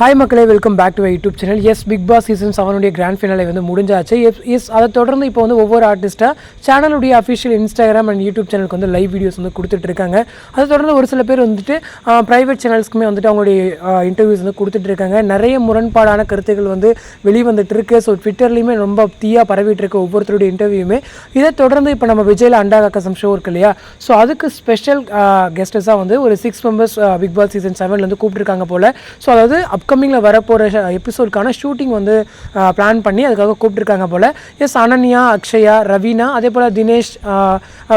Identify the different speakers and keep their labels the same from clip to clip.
Speaker 1: Hi மக்களே welcome back to YouTube channel yes Bigg Boss season செவனுடைய grand finale வந்து முடிஞ்சாச்சு. S S அதை தொடர்ந்து இப்போ வந்து ஒவ்வொரு ஆர்டிஸ்ட்டாக சேனலுடைய அஃபிஷியல் இன்ஸ்டாகிராம் அண்ட் யூடியூப் சேனலுக்கு வந்து லைவ் வீடியோஸ் வந்து கொடுத்துட்டு இருக்காங்க. அதை தொடர்ந்து ஒரு சில பேர் வந்துட்டு ப்ரைவேட் சேனல்ஸ்க்குமே வந்துட்டு அவங்களுடைய இன்டர்வியூஸ் வந்து கொடுத்துட்டு இருக்காங்க. நிறைய முரண்பாடான கருத்துக்கள் வந்து வெளிவந்துட்டு இருக்கு. ஸோ ட்விட்டர்லையுமே ரொம்ப தீயாக பரவிட்டு இருக்கு ஒவ்வொருத்தருடைய இன்டர்வியூமே இதை தொடர்ந்து இப்போ நம்ம விஜயில் அண்டா கசம் ஷோ இருக்கு இல்லையா? ஸோ அதுக்கு ஸ்பெஷல் கெஸ்டஸாக வந்து ஒரு six members Bigg Boss season செவன்லேருந்து கூப்பிட்டுருக்காங்க போல். ஸோ அதாவது அப் அப்கமிங்கில் வரப்போகிற எபிசோடுக்கான ஷூட்டிங் வந்து பிளான் பண்ணி அதுக்காக கூப்பிட்டுருக்காங்க போல். எஸ் அனன்யா அக்ஷயா ரவீனா அதே போல் தினேஷ்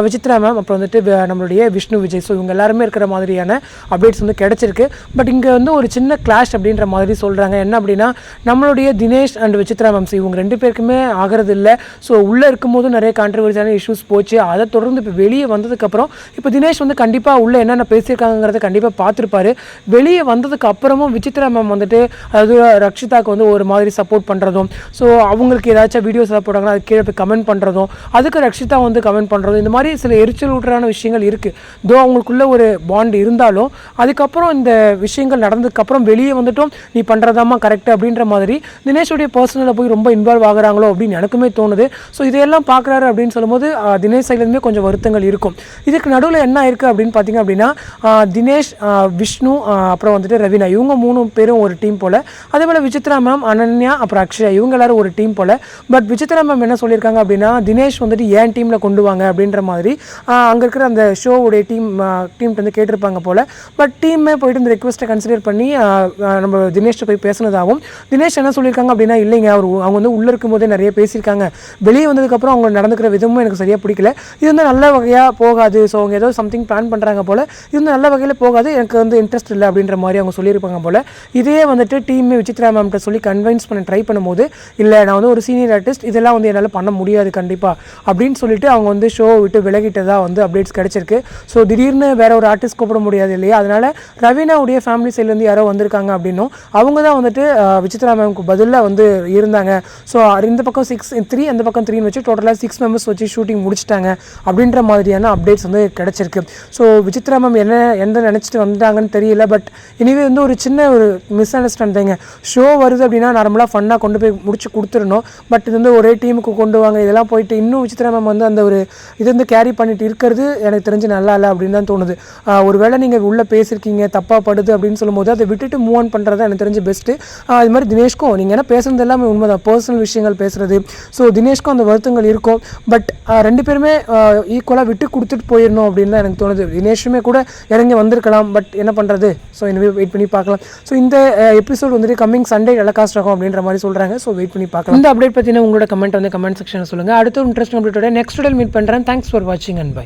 Speaker 1: விசித்ரா மேம் அப்புறம் வந்துட்டு நம்மளுடைய விஷ்ணு விஜய். ஸோ இவங்க எல்லாருமே இருக்கிற மாதிரியான அப்டேட்ஸ் வந்து கிடச்சிருக்கு. பட் இங்கே வந்து ஒரு சின்ன கிளாஷ் அப்படின்ற மாதிரி சொல்கிறாங்க என்ன அப்படின்னா நம்மளுடைய Dinesh and Vichitra ma'am so இவங்க ரெண்டு பேருக்குமே ஆகிறது இல்லை ஸோ உள்ளே இருக்கும்போது நிறைய கான்ட்ரவர்சியான இஷ்யூஸ் போச்சு. அதை தொடர்ந்து இப்போ வெளியே வந்ததுக்கப்புறம் இப்போ தினேஷ் வந்து கண்டிப்பாக உள்ளே என்னென்ன பேசியிருக்காங்கிறத கண்டிப்பாக பார்த்துருப்பாரு. வெளியே வந்ததுக்கு அப்புறமும் விசித்ரா மேம் வந்துட்டு அதாவது ரக்ஷிதாக்கு வந்து ஒரு மாதிரி சப்போர்ட் பண்ணுறதும் ஸோ அவங்களுக்கு ஏதாச்சும் வீடியோஸ் ஏதாவது போட்டாங்கன்னா அது கீழே போய் கமெண்ட் பண்ணுறதும் அதுக்கு ரக்ஷிதா வந்து கமெண்ட் பண்ணுறதும் இந்த மாதிரி சில எரிச்சல் ஊட்டுறான விஷயங்கள் இருக்குது தோ அவங்களுக்குள்ள ஒரு பாண்ட் இருந்தாலும் அதுக்கப்புறம் இந்த விஷயங்கள் நடந்ததுக்கப்புறம் வெளியே வந்துட்டும் நீ பண்ணுறதாம்மா கரெக்ட் அப்படின்ற மாதிரி தினேஷுடைய பர்சனலில் போய் ரொம்ப இன்வால்வ் ஆகுறாங்களோ அப்படின்னு எனக்குமே தோணுது. ஸோ இதையெல்லாம் பார்க்குறாரு அப்படின்னு சொல்லும்போது தினேஷ் சைட்லேருந்துமே கொஞ்சம் வருத்தங்கள் இருக்கும். இதுக்கு நடுவில் என்ன இருக்குது அப்படின்னு பார்த்தீங்க அப்படின்னா தினேஷ் விஷ்ணு அப்புறம் வந்துட்டு ரவினா இவங்க மூணு பேரும் ஒரு டீம் போல். அதே போல் விசித்ரா மேம் அனன்யா அப்புறம் அக்ஷயா இவங்க எல்லாரும் ஒரு டீம் போல். பட் விசித்ரா மேம் என்ன சொல்லியிருக்காங்க அப்படின்னா தினேஷ் வந்துட்டு ஏன் டீமில் கொண்டு வாங்க அப்படின்ற மாதிரி அங்கே இருக்கிற அந்த ஷோவுடைய டீம் டீம்கிட்ட வந்து கேட்டிருப்பாங்க போல். பட் டீமே போயிட்டு இந்த ரெக்வஸ்ட்டை கன்சிடர் பண்ணி நம்ம தினேஷ்கிட்ட போய் பேசினதாகவும் தினேஷ் என்ன சொல்லியிருக்காங்க அப்படின்னா இல்லைங்க அவர் அவங்க வந்து உள்ளே இருக்கும்போதே நிறைய பேசியிருக்காங்க. வெளியே வந்ததுக்கப்புறம் அவங்க நடந்துக்கிற விதமும் எனக்கு சரியாக பிடிக்கல. இது வந்து நல்ல வகையாக போகாது. ஸோ அவங்க ஏதோ சம்திங் பிளான் பண்ணுறாங்க போல். இது வந்து நல்ல வகையில் போகாது. எனக்கு வந்து இன்ட்ரெஸ்ட் இல்லை அப்படின்ற மாதிரி அவங்க சொல்லியிருப்பாங்க போல். இதே வந்துட்டு டீமே விசித்ரா மேம்கிட்ட சொல்லி கன்வின்ஸ் பண்ண ட்ரை பண்ணும்போது இல்லை நான் வந்து ஒரு சீனியர் ஆர்டிஸ்ட் இதெல்லாம் வந்து என்னால் பண்ண முடியாது கண்டிப்பாக அப்படின்னு சொல்லிட்டு அவங்க வந்து ஷோ விட்டு விலகிட்டதாக வந்து அப்டேட்ஸ் கிடச்சிருக்கு. ஸோ திடீர்னு வேற ஒரு ஆர்டிஸ்ட் கூப்பிட முடியாது இல்லையா? அதனால ரவீனாவுடைய ஃபேமிலி சைட்லேருந்து யாரோ வந்திருக்காங்க அப்படின்னும் அவங்க தான் வந்துட்டு விசித்ரா மேம்க்கு பதிலாக வந்து இருந்தாங்க. ஸோ இந்த பக்கம் சிக்ஸ் த்ரீ அந்த பக்கம் த்ரீன்னு வச்சு டோட்டலாக சிக்ஸ் மெம்பர்ஸ் வச்சு ஷூட்டிங் முடிச்சிட்டாங்க அப்படின்ற மாதிரியான அப்டேட்ஸ் வந்து கிடச்சிருக்கு. ஸோ விசித்ரா மேம் என்ன எந்த நினச்சிட்டு வந்தாங்கன்னு தெரியல பட் இனிவே வந்து ஒரு சின்ன ஒரு மிஸ் அண்டர்ஸ்டாண்டிங்க ஷோ வருது அப்படின்னா நார்மலாக ஃபன்னாக கொண்டு போய் முடிச்சு கொடுத்துடணும். பட் இது வந்து ஒரே டீமுக்கு கொண்டு வாங்க. இதெல்லாம் போயிட்டு இன்னும் விசித்ரா மேம் வந்து அந்த ஒரு இது வந்து கேரி பண்ணிட்டு இருக்கிறது எனக்கு தெரிஞ்சு நல்லா இல்லை அப்படின்னு தான் தோணுது. ஒருவேளை நீங்கள் உள்ளே பேசியிருக்கீங்க தப்பாக படுது அப்படின்னு சொல்லும்போது அதை விட்டுட்டு மூவ் ஆன் பண்ணுறது எனக்கு தெரிஞ்சு பெஸ்ட்டு அது மாதிரி தினேஷ்க்கும் நீங்கள் என்ன பேசுறது எல்லாமே உண்மைதான். பர்சனல் விஷயங்கள் பேசுறது. ஸோ தினேஷ்க்கும் அந்த வருத்தங்கள் இருக்கும். பட் ரெண்டு பேருமே ஈக்குவலாக விட்டு கொடுத்துட்டு போயிடணும் அப்படின்னு தான் எனக்கு தோணுது. தினேஷுமே கூட இறங்கி வந்திருக்கலாம். பட் என்ன பண்ணுறது ஸோ இனிமேல் வெயிட் பண்ணி பார்க்கலாம். ஸோ இந்த எபிசோட் வந்துட்டு கம்மிங் சண்டே டெலகாஸ்ட் ஆகும் அப்படின்ற மாதிரி சொல்கிறாங்க ஸோ வெயிட் பண்ணி பார்க்கலாம். இந்த அப்டேட் பற்றின உங்களோட கமெண்ட் வந்து கமெண்ட் செக்ஷனில் சொல்லுங்கள் அடுத்த இன்ட்ரெஸ்ட் அப்டேட்டோட நெக்ஸ்ட் மீட் பண்ணுறேன் தேங்க்ஸ் ஃபார் வாட்சிங் அண்ட் பை